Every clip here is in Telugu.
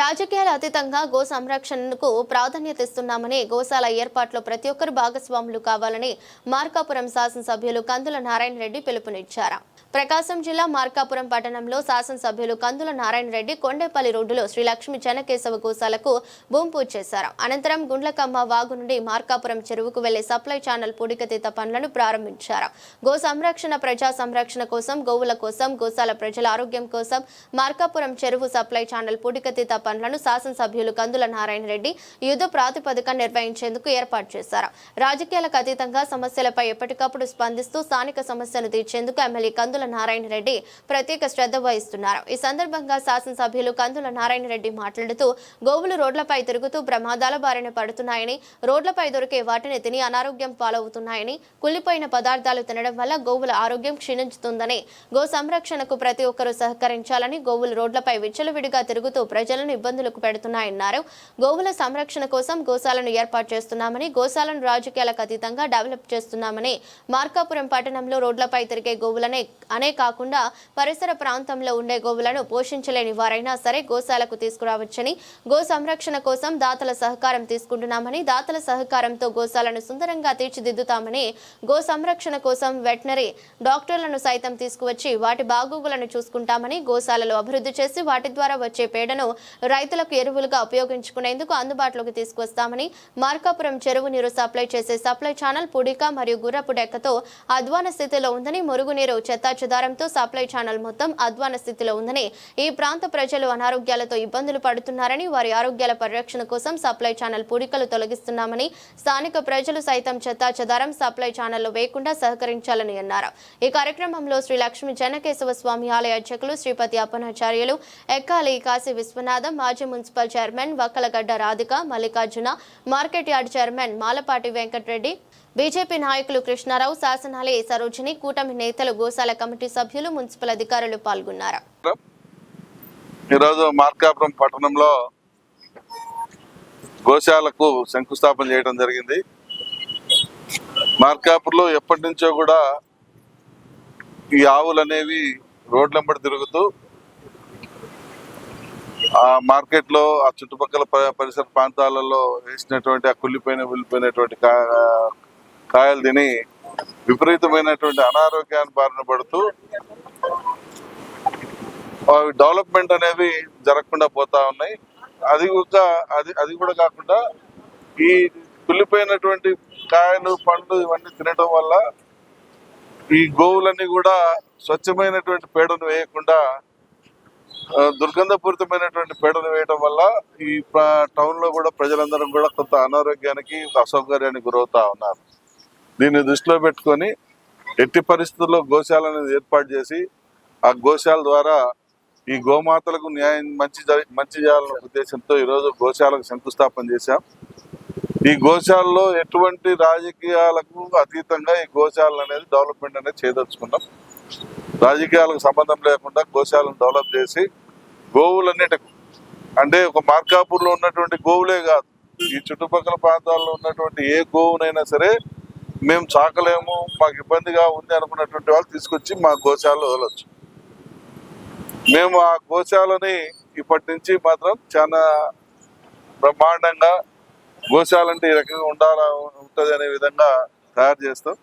రాజకీయాల అతీతంగా గో సంరక్షణకు ప్రాధాన్యత ఇస్తున్నామని గోశాల ఏర్పాట్లో ప్రతి ఒక్కరు భాగస్వాములు కావాలని మార్కాపురం శాసనసభ్యులు కందుల నారాయణ రెడ్డి పిలుపునిచ్చారు. ప్రకాశం జిల్లా మార్కాపురం పట్టణంలో శాసనసభ్యులు కందుల నారాయణ రెడ్డి కొండేపల్లి రోడ్డులో శ్రీ లక్ష్మీ చెన్నకేశవ గోశాలకు భూమి పూజ చేశారు. అనంతరం గుండ్లకమ్మ వాగు నుండి మార్కాపురం చెరువుకు వెళ్ళే సప్లై ఛానల్ పూడికతీత పనులను ప్రారంభించారు. గో సంరక్షణ ప్రజా సంరక్షణ కోసం గోవుల కోసం గోశాల ప్రజల ఆరోగ్యం కోసం మార్కాపురం చెరువు సప్లై ఛానల్ పూడికతీత పనులను శాసనసభ్యులు కందుల నారాయణ రెడ్డి యుద్ధ ప్రాతిపదిక నిర్వహించేందుకు ఏర్పాటు చేశారు. రాజకీయాలకు అతీతంగా సమస్యలపై ఎప్పటికప్పుడు స్పందిస్తూ స్థానిక సమస్యను తీర్చేందుకు ఎమ్మెల్యే కందుల నారాయణ రెడ్డి ప్రత్యేక శ్రద్ధ వహిస్తున్నారు. ఈ సందర్భంగా శాసనసభ్యులు కందుల నారాయణ రెడ్డి మాట్లాడుతూ గోవులు రోడ్లపై తిరుగుతూ ప్రమాదాల బారిన పడుతున్నాయని రోడ్లపై దొరికే వాటిని తిని అనారోగ్యం పాలవుతున్నాయని కుళ్ళిపోయిన పదార్థాలు తినడం వల్ల గోవుల ఆరోగ్యం క్షీణించుతుందని గో సంరక్షణకు ప్రతి ఒక్కరూ సహకరించాలని గోవులు రోడ్లపై విచ్చలవిడిగా తిరుగుతూ ప్రజలను ఇబ్బందులకు పెడుతున్నాయన్నారు. గోవుల సంరక్షణ కోసం గోశాలను ఏర్పాటు చేస్తున్నామని గోశాలను రాజకీయాలకు అతీతంగా డెవలప్ చేస్తున్నామని మార్కాపురం పట్టణంలో రోడ్లపై తిరిగే గోవులనే అనే కాకుండా పరిసర ప్రాంతంలో ఉండే గోవులను పోషించలేని వారైనా సరే గోశాలకు తీసుకురావచ్చని గో సంరక్షణ కోసం దాతల సహకారం తీసుకుంటున్నామని దాతల సహకారంతో గోశాలను సుందరంగా తీర్చిదిద్దుతామని గో సంరక్షణ కోసం వెటనరీ డాక్టర్లను సైతం తీసుకువచ్చి వాటి బాగోగులను చూసుకుంటామని గోశాలలో అభివృద్ధి చేసి వాటి ద్వారా వచ్చే పేడను రైతులకు ఎరువులుగా ఉపయోగించుకునేందుకు అందుబాటులోకి తీసుకొస్తామని మార్కాపురం చెరువు నీరు సప్లై చేసే సప్లై ఛానల్ పుడిక మరియు గుర్రపు డెక్కతో అధ్వాన స్థితిలో ఉందని మురుగునీరు చెత్తా చెదారంతో సప్లై ఛానల్ మొత్తం అధ్వాన స్థితిలో ఉందని ఈ ప్రాంత ప్రజలు అనారోగ్యాలతో ఇబ్బందులు పడుతున్నారని వారి ఆరోగ్యాల పరిరక్షణ కోసం సప్లై ఛానల్ పూడికలు తొలగిస్తున్నామని స్థానిక ప్రజలు సైతం చెత్తా చెదారం సప్లై ఛానల్లో వేయకుండా సహకరించాలని అన్నారు. ఈ కార్యక్రమంలో శ్రీ లక్ష్మీ జనకేశవ స్వామి ఆలయ అర్చకులు శ్రీపతి అప్పనాచార్యులు ఎక్కాలి కాశీ విశ్వనాథ్ మాజీ municipal chairman Vakkalagadda Radhika Mallikarjuna market yard chairman Malapati Venkata Reddy BJP నాయకులు కృష్ణారావు శాసనాలయ సరోజిని కూటమి నేతలు గోశాల కమిటీ సభ్యులు మున్సిపల్ అధికారులు పాల్గొన్నారు. ఈరోజు మార్కాపురం పట్టణంలో గోశాలకు శంకుస్థాపన చేయడం జరిగింది. మార్కాపురంలో ఎప్పటి నుంచో కూడా ఈ ఆవులు అనేవి రోడ్లెంబడి తిరుగుతూ ఆ మార్కెట్లో ఆ చుట్టుపక్కల ప- పరిసర ప్రాంతాలలో వేసినటువంటి ఆ కుళ్ళిపోయిన వెళ్ళిపోయినటువంటి కా- కాయలు తిని విపరీతమైనటువంటి అనారోగ్యాన్ని బారిన పడుతూ డెవలప్మెంట్ అనేవి జరగకుండా పోతా ఉన్నాయి. అది ఒక అది అది కూడా కాకుండా ఈ కుళ్ళిపోయినటువంటి కాయలు పండ్లు ఇవన్నీ తినడం వల్ల ఈ గోవులన్నీ కూడా స్వచ్ఛమైనటువంటి పేడను వేయకుండా దుర్గంధపూరితమైనటువంటి పీడలు వేయడం వల్ల ఈ టౌన్లో కూడా ప్రజలందరం కూడా కొంత అనారోగ్యానికి అసౌకర్యానికి గురవుతా ఉన్నారు. దీన్ని దృష్టిలో పెట్టుకొని ఎట్టి పరిస్థితుల్లో గోశాల అనేది ఏర్పాటు చేసి ఆ గోశాల ద్వారా ఈ గోమాతలకు న్యాయం మంచి మంచి చేయాలనే ఉద్దేశంతో ఈరోజు గోశాలకు శంకుస్థాపన చేశాం. ఈ గోశాలలో ఎటువంటి రాజకీయాలకు అతీతంగా ఈ గోశాల అనేది డెవలప్మెంట్ అనేది చేయదలుచుకున్నాం రాజకీయాలకు సంబంధం లేకుండా గోశాలను డెవలప్ చేసి గోవులన్నిటికి అంటే ఒక మార్కాపూర్లో ఉన్నటువంటి గోవులే కాదు ఈ చుట్టుపక్కల ప్రాంతాల్లో ఉన్నటువంటి ఏ గోవునైనా సరే మేము చాకలేము మాకు ఇబ్బందిగా ఉంది అనుకున్నటువంటి వాళ్ళు తీసుకొచ్చి మా గోశాలలో వదలొచ్చు. మేము ఆ గోశాలని ఇప్పటి నుంచి మాత్రం చాలా బ్రహ్మాండంగా గోశాల అంటే ఈ రకంగా ఉండాలా ఉంటుంది అనే విధంగా తయారు చేస్తాం.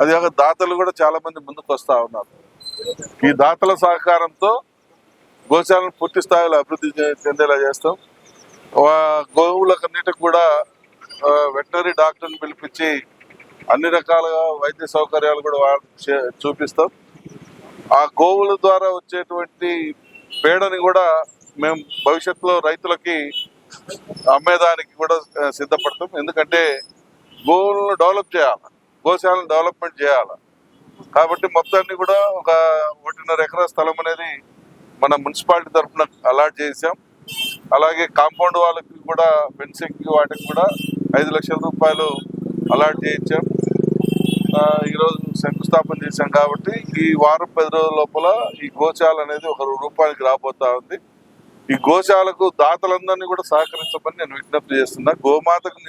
అది ఒక దాతలు కూడా చాలా మంది ముందుకు వస్తా ఉన్నారు. ఈ దాతల సహకారంతో గోశాలను పూర్తి స్థాయిలో అభివృద్ధి చెందేలా చేస్తాం. గోవులకన్నిటికి కూడా వెటనరీ డాక్టర్ని పిలిపించి అన్ని రకాలుగా వైద్య సౌకర్యాలు కూడా చే- చూపిస్తాం. ఆ గోవుల ద్వారా వచ్చేటువంటి పేడని కూడా మేము భవిష్యత్తులో రైతులకి అమ్మేదానికి కూడా సిద్ధపడతాం. ఎందుకంటే గోవులను డెవలప్ చేయాలి. గోశాలను డెవలప్మెంట్ చేయాలి? కాబట్టి మొత్తాన్ని కూడా ఒక ఒకటిన్నర ఎకరా స్థలం అనేది మన మున్సిపాలిటీ తరఫున అలాట్ చేసాం అలాగే కాంపౌండ్ వాళ్ళకి కూడా ఫెన్సింగ్ వాటికి కూడా ఐదు లక్షల రూపాయలు అలాట్ చేయించాం. ఈరోజు శంకుస్థాపన చేశాం కాబట్టి ఈ వారం పది రోజుల లోపల ఈ గోశాల అనేది ఒక రూపాయలకి రాబోతా ఉంది. ఈ గోశాలకు దాతలందరినీ కూడా సహకరించమని నేను విజ్ఞప్తి చేస్తున్నా. గోమాతకు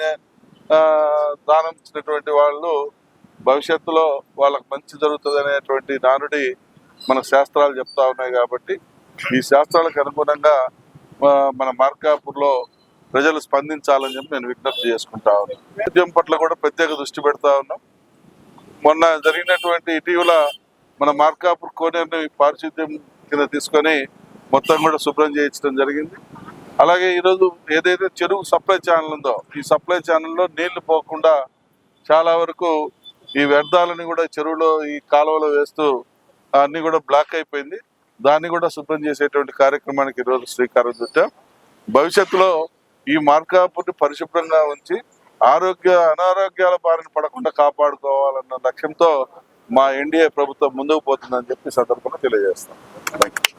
దానం ఇచ్చినటువంటి వాళ్ళు భవిష్యత్తులో వాళ్ళకి మంచి జరుగుతుంది అనేటువంటి నానుడి మన శాస్త్రాలు చెప్తా ఉన్నాయి కాబట్టి ఈ శాస్త్రాలకు అనుగుణంగా మన మార్కాపూర్లో ప్రజలు స్పందించాలని చెప్పి నేను విజ్ఞప్తి చేసుకుంటా ఉన్నాను. ఉద్యమం పట్ల కూడా ప్రత్యేక దృష్టి పెడతా ఉన్నాం. మొన్న జరిగినటువంటి ఇటీవల మన మార్కాపూర్ కోనేరుని పారిశుద్ధ్యం కింద తీసుకొని మొత్తం కూడా శుభ్రం చేయించడం జరిగింది. అలాగే ఈరోజు ఏదైతే చెరువు సప్లై ఛానల్ ఉందో ఈ సప్లై ఛానల్లో నీళ్ళు పోకుండా చాలా వరకు ఈ వ్యర్థాలని కూడా చెరువులో ఈ కాలువలో వేస్తూ అన్ని కూడా బ్లాక్ అయిపోయింది. దాన్ని కూడా శుభ్రం చేసేటువంటి కార్యక్రమానికి ఈరోజు శ్రీకారం చుట్టాం. భవిష్యత్తులో ఈ మార్కాపుని పరిశుభ్రంగా ఉంచి ఆరోగ్య అనారోగ్యాల బారిన పడకుండా కాపాడుకోవాలన్న లక్ష్యంతో మా ఎన్డీఏ ప్రభుత్వం ముందుకు పోతుందని చెప్పి సందర్భంగా తెలియజేస్తాం. Thank you